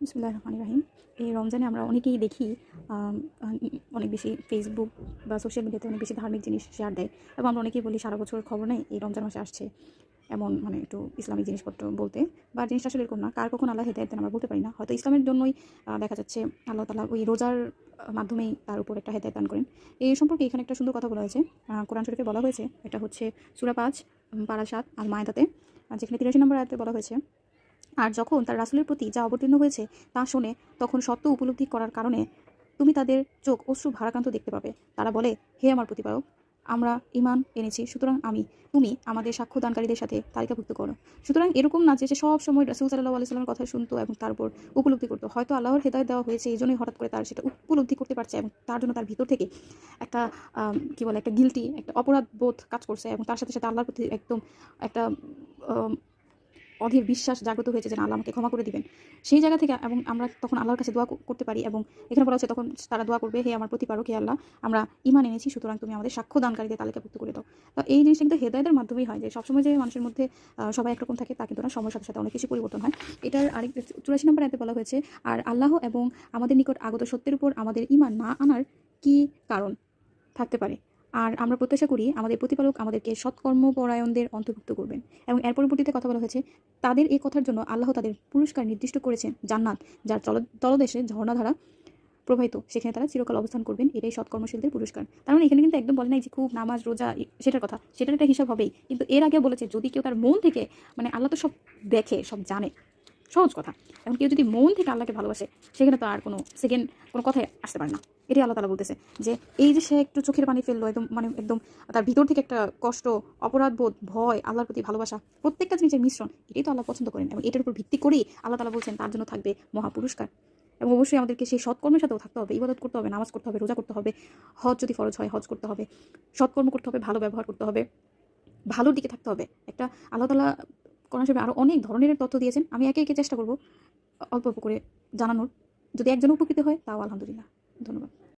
বিসমুল্লাহ রহমান রাহিম। এই রমজানে আমরা অনেকেই দেখি অনেক বেশি ফেসবুক বা সোশ্যাল মিডিয়াতে অনেক বেশি ধার্মিক জিনিস শেয়ার দেয় এবং আমরা অনেকেই বলি, সারা বছর খবর নেই, এই রমজান মাসে আসছে। এমন মানে একটু ইসলামিক জিনিসপত্র বলতে। বা জিনিসটা আসলে এরকম না, কার কখন আল্লাহ হেদায়ত আমরা বলতে পারি না। হয়তো ইসলামের জন্যই দেখা যাচ্ছে আল্লাহ তালা ওই রোজার মাধ্যমেই তার উপর একটা হেদায়ত দান করেন। এই সম্পর্কে এখানে একটা সুন্দর কথা বলা হয়েছে। কোরআন শরীফে বলা হয়েছে, এটা হচ্ছে সুরা পাঁচ সাত আর মায়দাতে যেখানে তিরাশি নম্বর আয়াতে বলা হয়েছে আর যখন তার রাসুলের প্রতি যা অবতীর্ণ হয়েছে তা শুনে তখন সত্য উপলব্ধি করার কারণে তুমি তাদের চোখ অশ্রু ভারাক্রান্ত দেখতে পাবে। তারা বলে, হে আমার প্রতিপালক, আমরা ইমান এনেছি, সুতরাং আমি, তুমি আমাদের সাক্ষ্যদানকারীদের সাথে তালিকাভুক্ত করো। সুতরাং এরকম না যে সে সব সময় রাসুল সাল্লাহ আলাইস্লামের কথা শুনতো এবং তারপর উপলব্ধি করতো। হয়তো আল্লাহর হেদায়ত দেওয়া হয়েছে, এই জন্যই হঠাৎ করে তার সেটা উপলব্ধি করতে পারছে এবং তার জন্য তার ভিতর থেকে একটা কি বলে, একটা গিলটি একটা অপরাধ বোধ কাজ করছে এবং তার সাথে সাথে আল্লাহর প্রতি একদম একটা অধীর বিশ্বাস জাগ্রত হয়েছে যে আল্লাহ আমাকে ক্ষমা করে দিবেন। সেই জায়গা থেকে এবং আমরা তখন আল্লাহর কাছে দোয়া করতে পারি এবং এখানে বলা হচ্ছে তখন তারা দোয়া করবে, হে আমার প্রতিপারক হে আল্লাহ, আমরা ইমান এনেছি, সুতরাং তুমি আমাদের সাক্ষ্য দানকারীদের তালিকাভুক্ত করে দাও। তো এই জিনিসটা কিন্তু হেদায়তের মাধ্যমেই হয় যে সবসময় যে মানুষের মধ্যে সবাই একরকম থাকে, তা কিন্তু না, সময়ের সাথে সাথে অনেক কিছু পরিবর্তন হয়। এটার আরেক চুরাশি নম্বর এতে বলা হয়েছে, আর আল্লাহ এবং আমাদের নিকট আগত সত্যের উপর আমাদের ইমান না আনার কি কারণ থাকতে পারে? আর আমরা প্রত্যাশা করি আমাদের প্রতিপালক আমাদেরকে সৎকর্মপরায়ণদের অন্তর্ভুক্ত করবেন। এবং এর পরবর্তীতে কথা বলা হয়েছে তাদের এই কথার জন্য আল্লাহ তাদের পুরস্কার নির্দিষ্ট করেছেন, জান্নাত, যার তলদেশে ঝর্ণাধারা প্রবাহিত। সেখানে তারা চিরকাল অবস্থান করবেন, এটাই সৎকর্মশীলদের পুরস্কার। তার মানে এখানে কিন্তু একদম বলে নাই যে খুব নামাজ, রোজা সেটার কথা। সেটার একটা হিসাব হবেই। কিন্তু এর আগে বলেছে, যদি কেউ তার মন থেকে মানে আল্লাহ তো সব দেখে, সব জানে। সহজ কথা। এখন কেউ যদি মন থেকে আল্লাহকে ভালোবাসে, সেখানে তো আর কোনো সেকেন্ড কোনো কথাই আসতে পারে না। এটাই আল্লাহ তালা বলতেছে যে এই যে সে একটু চোখের পানি ফেলল, একদম মানে একদম তার ভিতর থেকে একটা কষ্ট, অপরাধ বোধ, ভয়, আল্লাহর প্রতি ভালোবাসা, প্রত্যেকটা জিনিসের মিশ্রণ, এটাই তো আল্লাহ পছন্দ করেন এবং এটার উপর ভিত্তি করেই আল্লাহ তালা বলছেন তার জন্য থাকবে মহা পুরস্কার এবং অবশ্যই আমাদেরকে সেই সৎকর্মের সাথেও থাকতে হবে, ইবাদত করতে হবে, নামাজ করতে হবে, রোজা করতে হবে, হজ যদি ফরজ হয় হজ করতে হবে, সৎকর্ম করতে হবে, ভালো ব্যবহার করতে হবে, ভালোর দিকে থাকতে হবে। একটা আল্লাহ তালা কোরআন শরীফে আরও অনেক ধরনের তথ্য দিয়েছেন, আমি একে একে চেষ্টা করব অল্প অল্প করে জানানোর। যদি একজন উপকৃত হয়, তাও আলহামদুলিল্লাহ। ধন্যবাদ।